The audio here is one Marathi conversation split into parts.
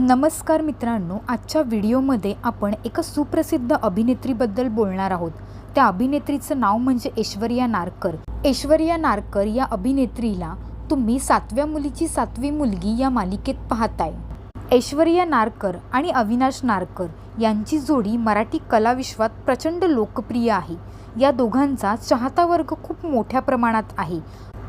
नमस्कार मित्रांनो आजच्या व्हिडिओमध्ये आपण एका सुप्रसिद्ध अभिनेत्रीबद्दल बोलणार आहोत. त्या अभिनेत्रीचं नाव म्हणजे ऐश्वर्या नारकर. ऐश्वर्या नारकर या अभिनेत्रीला तुम्ही सातव्या मुलीची सातवी मुलगी या मालिकेत पाहताय. ऐश्वर्या नारकर आणि अविनाश नारकर यांची जोडी मराठी कलाविश्वात प्रचंड लोकप्रिय आहे. या दोघांचा चाहता वर्ग खूप मोठ्या प्रमाणात आहे.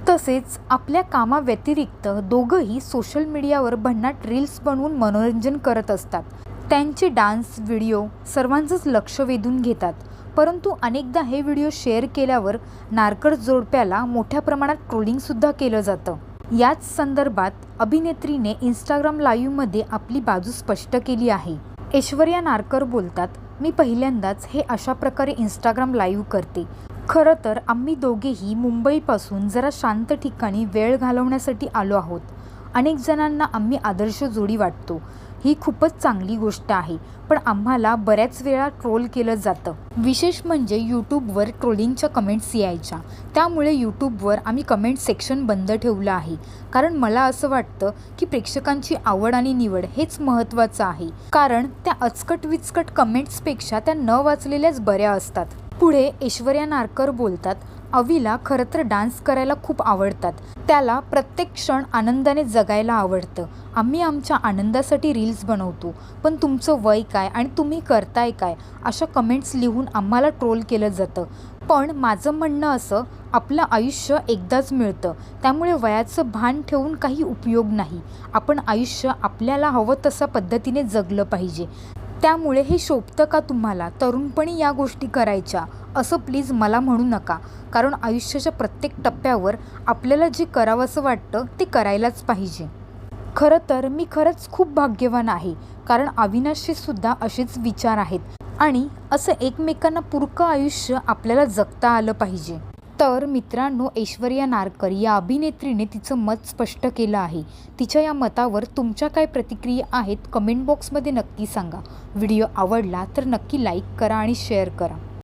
तसेच आपल्या कामाव्यतिरिक्त दोघंही सोशल मीडियावर भन्नाट रील्स बनवून मनोरंजन करत असतात. त्यांचे डान्स व्हिडिओ सर्वांचंच लक्ष वेधून घेतात. परंतु अनेकदा हे व्हिडिओ शेअर केल्यावर नारकर जोडप्याला मोठ्या प्रमाणात ट्रोलिंगसुद्धा केलं जातं. याच संदर्भात अभिनेत्रीने इंस्टाग्राम लाईव्हमध्ये आपली बाजू स्पष्ट केली आहे. ऐश्वर्या नारकर बोलतात मी पहिल्यांदाच हे अशा प्रकारे इंस्टाग्राम लाईव्ह करते. खरं तर आम्ही दोघेही मुंबईपासून जरा शांत ठिकाणी वेळ घालवण्यासाठी आलो आहोत. अनेक जणांना आम्ही आदर्श जोडी वाटतो. ही खूपच चांगली गोष्ट आहे पण आम्हाला बऱ्याच वेळा ट्रोल केलं जातं. विशेष म्हणजे यूट्यूबवर ट्रोलिंगच्या कमेंट्स यायच्या. त्यामुळे यूट्यूबवर आम्ही कमेंट सेक्शन बंद ठेवलं आहे. कारण मला असं वाटतं की प्रेक्षकांची आवड आणि निवड हेच महत्त्वाचं आहे. कारण त्या अचकट विचकट कमेंट्सपेक्षा त्या न वाचलेल्याच बऱ्या असतात. पुढे ऐश्वर्या नारकर बोलतात अवीला खरं तर डान्स करायला खूप आवडतात. त्याला प्रत्येक क्षण आनंदाने जगायला आवडतं. आम्ही आमच्या आनंदासाठी रील्स बनवतो. पण तुमचं वय काय आणि तुम्ही करताय काय अशा कमेंट्स लिहून आम्हाला ट्रोल केलं जातं. पण माझं म्हणणं असं आपलं आयुष्य एकदाच मिळतं. त्यामुळे वयाचं भान ठेवून काही उपयोग नाही. आपण आयुष्य आपल्याला हवं तशा पद्धतीने जगलं पाहिजे. त्यामुळे हे शोभतं का तुम्हाला? तरुणपणी या गोष्टी करायच्या. असं प्लीज मला म्हणू नका. कारण आयुष्याच्या प्रत्येक टप्प्यावर आपल्याला जे करावंसं वाटतं ते करायलाच पाहिजे. खरं तर मी खरंच खूप भाग्यवान आहे. कारण अविनाशचे सुद्धा असेच विचार आहेत. आणि असं एकमेकांना पुरकं आयुष्य आपल्याला जगता आलं पाहिजे. तर मित्रांनो ऐश्वर्या नारकर या अभिनेत्रीने तिचं मत स्पष्ट केलं आहे. तिच्या या मतावर तुमच्या काय प्रतिक्रिया आहेत कमेंट बॉक्समध्ये नक्की सांगा. व्हिडिओ आवडला तर नक्की लाईक करा आणि शेअर करा.